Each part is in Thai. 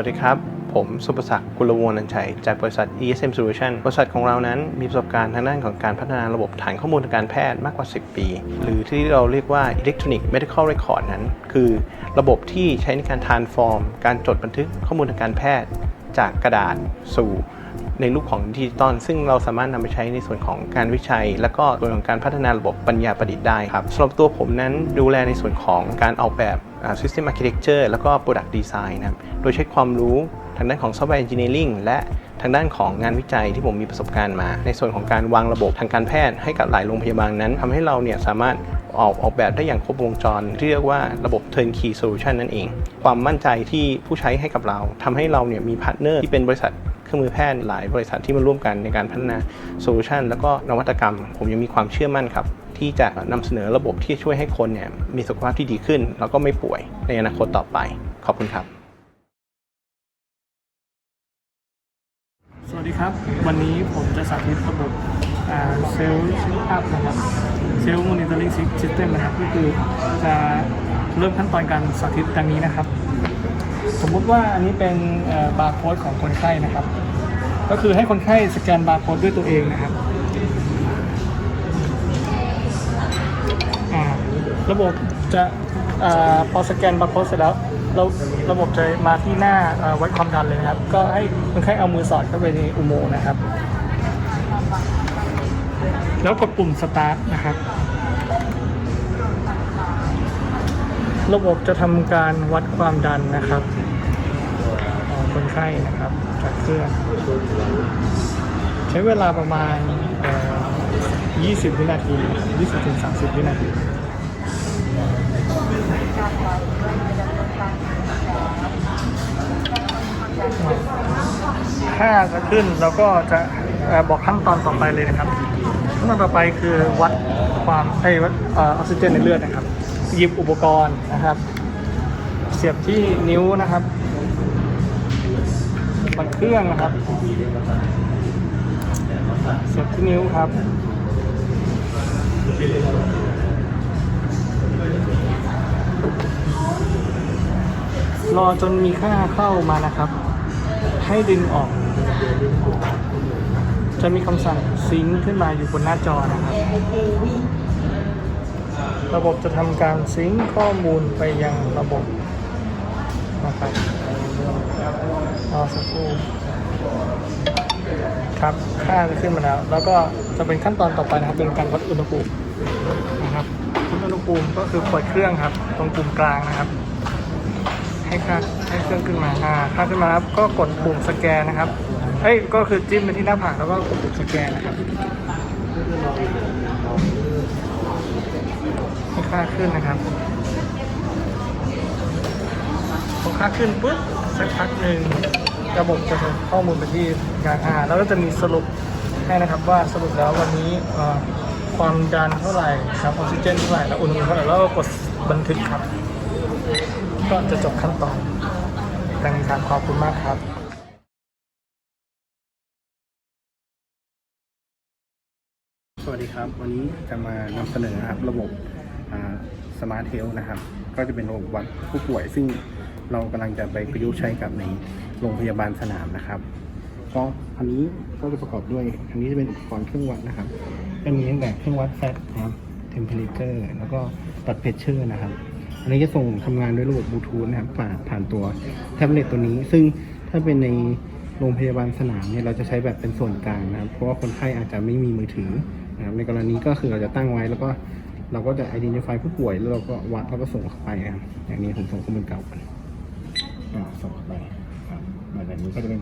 วัสดีครับ ผมสุประศักดิ์กุลวงศ์นันชัย จากบริษัท ESM Solution บริษัทของเรานั้นมีประสบการณ์ทางด้านของการพัฒนาระบบฐานข้อมูลทางการแพทย์มากกว่า 10 ปี หรือที่เราเรียกว่า Electronic Medical Record นั้น คือระบบที่ใช้ในการ transform การจดบันทึกข้อมูลทางการแพทย์ จากกระดาษสู่ ในรูปของดิจิตอลซึ่งเราสามารถนำไปใช้ในส่วนของการวิจัย และก็ส่วนของการพัฒนาระบบปัญญาประดิษฐ์ได้ครับสำหรับตัวผมนั้นดูแลในส่วนของการออกแบบ System Architecture แล้วก็ Product Design นะครับโดยใช้ความรู้ทางด้านของ Software Engineering และทางด้านของงานวิจัยที่ผมมีประสบการณ์มา ในส่วนของการวางระบบทางการแพทย์ให้กับหลายโรงพยาบาลนั้นทำให้เราเนี่ยสามารถออกออกแบบได้อย่างครบวงจร เรียกว่าระบบ Turnkey Solution นั่นเอง ความมั่นใจที่ผู้ใช้ให้กับเราทำให้เราเนี่ยมีพาร์ทเนอร์ที่เป็นบริษัท เครื่องมือแพทย์หลายบริษัทที่มาร่วมกันในการพัฒนาโซลูชันแล้วก็นวัตกรรม ผมยังมีความเชื่อมั่นครับ ที่จะนำเสนอระบบที่ช่วยให้คนเนี่ยมีสุขภาพที่ดีขึ้น แล้วก็ไม่ป่วยในอนาคตต่อไป ขอบคุณครับ สวัสดีครับ วันนี้ผมจะสาธิตระบบเซลล์ชิอัพนะครับเซลล์มอนิเตอร์ลิงซิสเต็มนะครับก็คือจะเริ่มขั้นตอนการสาธิตดังนี้นะครับ สมมุติว่าอันนี้เป็นบาร์โค้ดของคนไข้นะครับ ก็คือให้คนไข้สแกนบาร์โค้ดด้วยตัวเองนะครับระบบจะอพอสแกนบาร์โค้ดเสร็จแล้วเราระบบจะมาที่หน้าอ่าวัดความดันเลยนะครับ ก็ให้คนไข้เอามือสอดเข้าไปในอุโมงค์นะครับ แล้วกดปุ่มสตาร์ทนะครับ ระบบจะทำการวัดความดันนะครับของคนไข้นะครับจากเครื่องใช้เวลาประมาณ 20 วินาที 20ถึง30 วินาทีถ้าจะขึ้นเราก็จะบอกขั้นตอนต่อไปเลยนะครับขั้นตอนต่อไปคือวัดความไอ้วัดออกซิเจนในเลือดนะครับ หยิบอุปกรณ์นะครับ เสียบที่นิ้วนะครับบันเครื่องนะครับ เสียบที่นิ้วครับรอจนมีค่าเข้ามานะครับ ให้ดึงออก จะมีคำสั่งซิงค์ขึ้นมาอยู่บนหน้าจอนะครับ ระบบจะทำการซิงค์ข้อมูลไปยังระบบนะครับรอสักครู่ครับค่าจะขึ้นมาแล้ว แล้วก็จะเป็นขั้นตอนต่อไปนะครับ เป็นการวัดอุณหภูมินะครับวัดอุณหภูมิก็คือเปิดเครื่องครับ ตรงปุ่มกลางนะครับ ให้ค่าให้เครื่องขึ้นมาอ่าค่าขึ้นมาครับก็กดปุ่มสแกนนะครับเอ้ยก็คือจิ้มไปที่หน้าผากแล้วก็กดปุ่มสแกนนะครับ ค่าขึ้นนะครับพอค่าขึ้นปุ๊บสักพักหนึ่งระบบจะส่งข้อมูลไปที่การอ่าแล้วก็จะมีสรุปให้นะครับว่าสรุปแล้ววันนี้ความดันเท่าไหร่ครับออกซิเจนเท่าไหร่แล้วอุณหภูมิเท่าไหร่แล้วก็กดบันทึกครับ ก็จะจบขั้นตอนดังนี้ครับขอบคุณมากครับสวัสดีครับ วันนี้จะมานำเสนอนะครับระบบ สมาร์ทเทลนะครับ ก็จะเป็นระบบวัดผู้ป่วย ซึ่งเรากำลังจะไปประยุกต์ใช้กับในโรงพยาบาลสนามนะครับ ก็อันนี้ก็จะประกอบด้วย อันนี้จะเป็นอุปกรณ์เครื่องวัดนะครับก็มีตั้งแต่เครื่องวัดแฟตนะครับเทมเพลเ r อร์แล้วก็ตัดเพชเชอร์นะครับ อันนี้จะส่งทำงานด้วยระบบบลูทูธนะครับผ่านผ่านตัวแท็บเล็ตตัวนี้ ซึ่งถ้าเป็นในโรงพยาบาลสนามเนี่ยเราจะใช้แบบเป็นส่วนกลางนะครับ เพราะว่าคนไข้อาจจะไม่มีมือถือนะครับในกรณีก็คือเราจะตั้งไว้แล้วก็ เราก็จะ identify ผู้ป่วยแล้วเราก็วัดแล้วก็ส่งเข้าไปนะครับอย่างนี้ผมส่งข้อมูลเก่ากันอ่าส่งไปครับแบบนี้ก็จะเป็น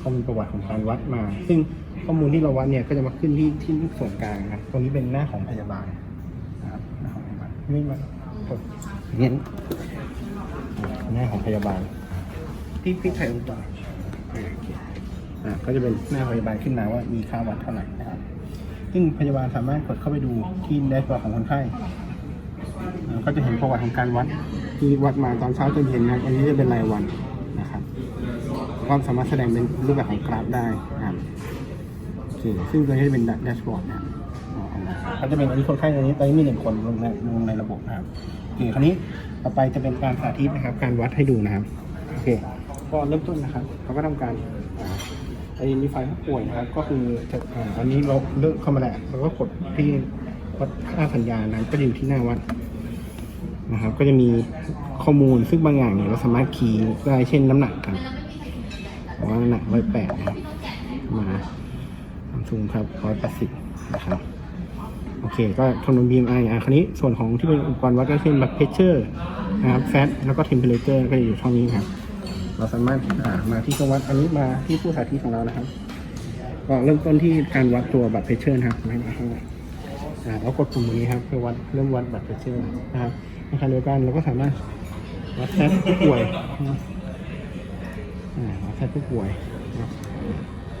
ข้อมูลประวัติของการวัดมา ซึ่งข้อมูลที่เราวัดเนี่ยก็จะมาขึ้นที่ที่ส่วนกลางนะครับตรงนี้เป็นหน้าของพยาบาลนะครับหน้าของพยาบาลนี่มากดเงี้ยหน้าของพยาบาลที่พี่ถ่ายรูปไว้โอเคอ่าก็จะเป็นหน้าพยาบาลขึ้นมาว่ามีค่าวัดเท่าไหร่นะครับ ซึ่งพยาบาลสามารถกดเข้าไปดูที่แดชบอร์ดของคนไข้ก็จะเห็นประวัติของการวัดที่วัดมาตอนเช้าจนเย็นนะอันนี้จะเป็นรายวันนะครับก็สามารถแสดงเป็นรูปแบบของกราฟได้นะครับโอเคซึ่งตัวนี้จะเป็นแดชบอร์ดนะครับอ๋อก็จะเป็นอันนี้คนไข้ตัวนี้ตอนนี้มีหนึ่งคนลงในลงในระบบนะครับโอเคคราวนี้ต่อไปจะเป็นการสาธิตนะครับ การวัดให้ดูนะครับโอเคก็เริ่มต้นนะครับเขาก็ทำการ ไอ้มีไฟผู้ป่วยนะครับก็คือจะอ่าอันนี้เราเลือกเข้ามาแล้วเราก็กดที่วัดค่าสัญญาณนะครับก็จะอยู่ที่หน้าวัดนะครับ ก็จะมีข้อมูลซึ่งบางอย่างเนี่ยเราสามารถคีย์ได้เช่นน้ำหนักครับว่าน้ำหนักร้อยแปดนะครับมาซัมซุงครับร้อยแปดสิบนะครับ โอเค ก็คำนวณ BMI อะคราวนี้ส่วนของที่เป็นอุปกรณ์วัดก็เช่นแบบเพชเชอร์นะครับแฟตแล้วก็เทมเพลเจอร์ก็จะอยู่ช่องนี้ครับ เราสามารถมาที่เครื่องวัดอันนี้มาที่ผู้สาธิตของเรานะครับ ก็เริ่มต้นที่การวัดตัวบัตรเพชเชอร์นะครับมาข้างหน้าอ่าแล้วกดปุ่มตรงนี้ครับเพื่อวัดเริ่มวัดบัตรเพชเชอร์นะครับในขณะเดียวกันเราก็สามารถวัดแฟตผู้ป่วยนะวัดแฟตผู้ป่วยนะครับ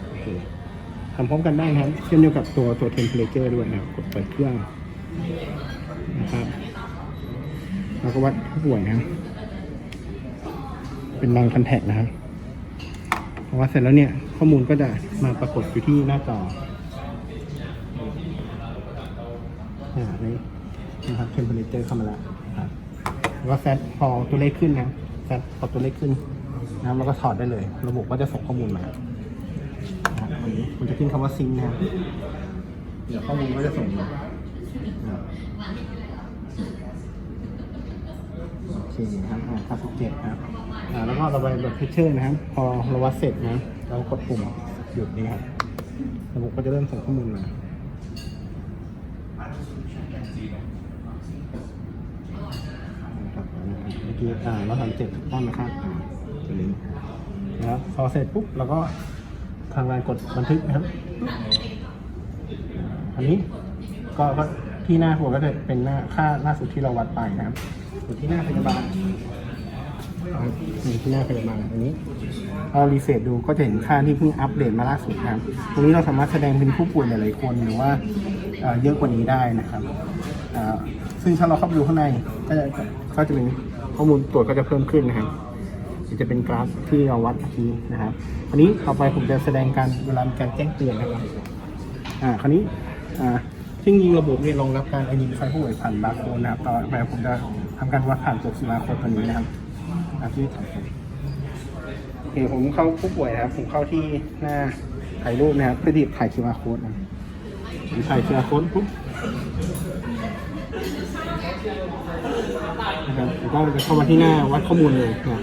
โอเคทำพร้อมกันได้นะครับเช่นเดียวกับตัวตัว temperature ด้วยนะกดเปิดเครื่องนะครับแล้วก็วัดผู้ป่วยนะครับ เป็นรังคันแท็กนะครับพอวัดเสร็จแล้วเนี่ย ข้อมูลก็จะมาปรากฏอยู่ที่หน้าจออ่านี่นะครับ temperature เข้ามาแล้วครับแล้วก็แซดพอตัวเลขขึ้นนะแซดพอตัวเลขขึ้นนะแล้วก็ถอดได้เลย ระบบก็จะส่งข้อมูลมานะครับวันนี้มันจะขึ้นคำว่าซิงค์นะครับเดี๋ยวข้อมูลก็จะส่งมา นะครับอเคนะครับอ่าครับเจ็ดนะครับอ่าแล้วก็เราไปแบบเพชเชอร์นะครับ พอเราวัดเสร็จนะเรากดปุ่มหยุดนี้ครับระบบก็จะเริ่มส่งข้อมูลมานะครับเมื่อกี้อ่าเราทำเจ็ดถูกต้องนะครับอ่าตัวนี้นะครับพอเสร็จปุ๊บเราก็ทางการกดบันทึกนะครับ อันนี้ก็ก็ ที่หน้าหัวก็จะเป็นหน้าค่าล่าสุดที่เราวัดไปนะครับอยู่ที่หน้าพยาบาลนะครับนี่ที่หน้าพยาบาลอันนี้เรารีเฟรชดูก็จะเห็นค่าที่เพิ่งอัปเดตมาล่าสุดนะครับ ตรงนี้เราสามารถแสดงเป็นผู้ป่วยหลายๆคนหรือว่าเอ่อเยอะกว่านี้ได้นะครับอ่าซึ่งถ้าเราเข้าไปดูข้างในก็จะก็จะเป็นข้อมูลตรวจก็จะเพิ่มขึ้นนะครับจะเป็นกราฟที่เราวัดเมื่อกี้นะครับ อันนี้ต่อไปผมจะแสดงการเวลามีการแจ้งเตือนนะครับ อ่า คราวนี้ อ่า ซึ่งยิงระบบเนี่ยรองรับการ identify ผู้ป่วยผ่านบาร์โค้ดนะครับต่อไปผมจะทำการวัดผ่านตัวบาร์โค้ดตัวนี้นะครับอ่าที่ถ่ายผมโอเคผมเข้าผู้ป่วยนะครับ ผมเข้าที่หน้าถ่ายรูปนะครับเพื่อที่ถ่าย QR code นะผมถ่าย QR code ปุ๊บนะครับแล้วก็จะเข้ามาที่หน้าวัดข้อมูลเลยนะ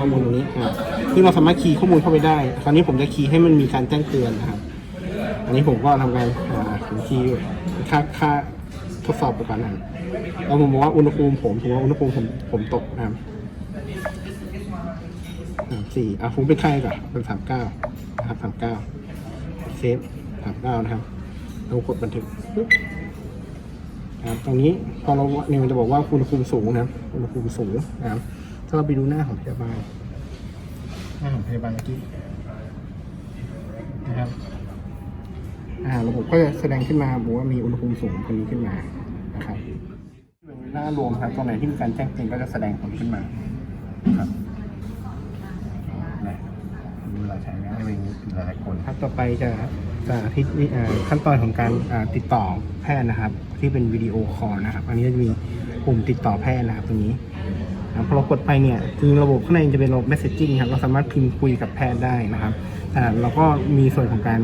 ข้อมูลตรงนี้นะซึ่งเราสามารถคีย์ข้อมูลเข้าไปได้ คราวนี้ผมจะคีย์ให้มันมีการแจ้งเตือนนะครับ อันนี้ผมก็ทำการอ่าผมคีย์ ค่าค่าทดสอบไปก่อนนะครับแล้วผมบอกว่าอุณหภูมิผมถือว่าอุณหภูมิผมผมตกนะครับสามสี่อะผมเป็นไข้ก่อนเป็นสามเก้านะครับสามเก้าเซฟสามเก้านะครับเรากดบันทึกปุ๊บนะครับตรงนี้พอเราเนี่ยมันจะบอกว่าอุณหภูมิสูงนะครับอุณหภูมิสูงนะครับถ้าเราไปดูหน้าของพยาบาลหน้าของพยาบาลเมื่อกี้นะครับ อ่าระบบก็จะแสดงขึ้นมาบอกว่ามีอุณหภูมิสูงคนนี้ขึ้นมานะครับเป็นหน้ารวมครับตรงไหนที่มีการแจ้งเตือนก็จะแสดงผลขึ้นมาครับนะดูหลายใช้งานให้เป็นหลายๆคนครับต่อไปจะจะที่ขั้นตอนของการอ่าติดต่อแพทย์นะครับ ที่เป็นวิดีโอคอลนะครับ อันนี้จะมีปุ่มติดต่อแพทย์นะครับตรงนี้อ่าพอเรากดไปเนี่ยจริงๆระบบข้างในจะเป็นระบบ messaging ครับเราสามารถพิมพ์คุยกับแพทย์ได้นะครับแต่เราก็มีส่วนของการ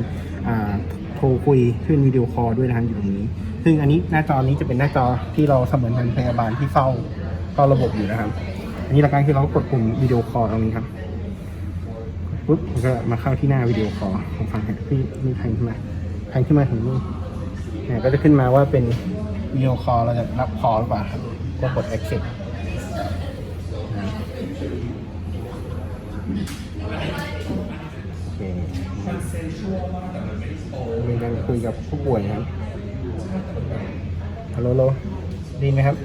อ่า โทรคุยขึ้นวิดีโอคอลด้วยนะครับอยู่ตรงนี้ ซึ่งอันนี้หน้าจอนี้จะเป็นหน้าจอที่เราเสมือนเป็นพยาบาลที่เฝ้าเฝ้าระบบอยู่นะครับ อันนี้หลักการคือเรากดปุ่มวิดีโอคอลตรงนี้ครับปุ๊บมันก็มาเข้าที่หน้าวิดีโอคอลผมฟังฮะพี่นี่แทงขึ้นมาแทงขึ้นมาถึงนี่เนี่ยก็จะขึ้นมาว่าเป็นวิดีโอคอลเราจะรับคอลหรือเปล่าครับก็กด accept โอ เคมีการคุยกับผู้ป่วยนะครับฮัลโหลโหลไดยินไหมครับ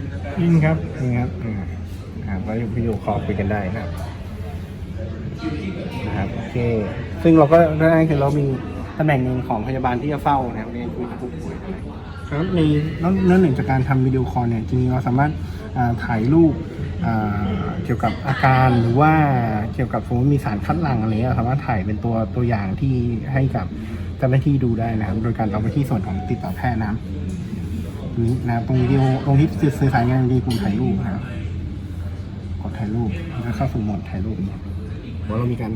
ยินครับยินครับอ่าอ่าก็วิดีโอคอลคุยกันได้นะครับนะครับโอเค ซึ่งเราก็ได้คือเรามี ตำแหน่งหนึ่งของพยาบาลที่จะเฝ้านะครับในคุยกับผู้ป่วยครับในเรื่องหนึ่งจากการทำวิดีโอคอลเนี่ยจริงๆเราสามารถอ่าถ่ายรูปอ่าเกี่ยวกับอาการหรือว่าเกี่ยวกับสมมติมีสารคัดหลั่งอะไรเงี้ยสามารถถ่ายเป็นตัวตัวอย่างที่ให้กับเจ้าหน้าที่ดูได้นะครับ โดยการเอาไปที่ส่วนของติดต่อแพทย์นะครับตรงนี้นะครับตรงวิดีโอตรงที่สื่อสารงานดีปุ่มถ่ายรูปนะครับกดถ่ายรูปแล้วเข้าสู่โหมดถ่ายรูปเนี่ย พอเรามีการ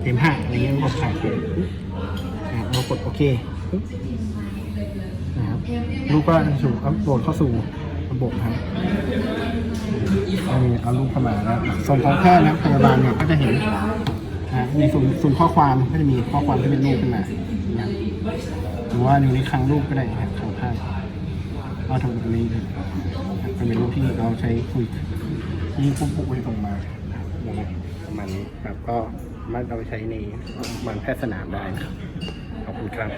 เทมห้าอะไรเงี้ยก็ถ่ายไปอะเรากดโอเคนะครับรูปก็จะถูกอัปโหลดเข้าสู่ระบบนะครับเอามีเอารูปเข้ามาแล้วส่วนของแพทย์นะพยาบาลเนี่ยก็จะเห็นอะในส่วนส่วนข้อความก็จะมีข้อความที่เป็นรูปขึ้นมานะครับหรือว่าอยู่ในคลังรูปก็ได้ครับของแพทย์เอาทำตรงนี้เป็นรูปที่เราใช้คุยที่ปุ๊บปุ๊บไปส่งมานะครับประมานี้ครับก็มาเอาไปใช้ในมันแพทย์สนามได้นะครับขอบคุณครับ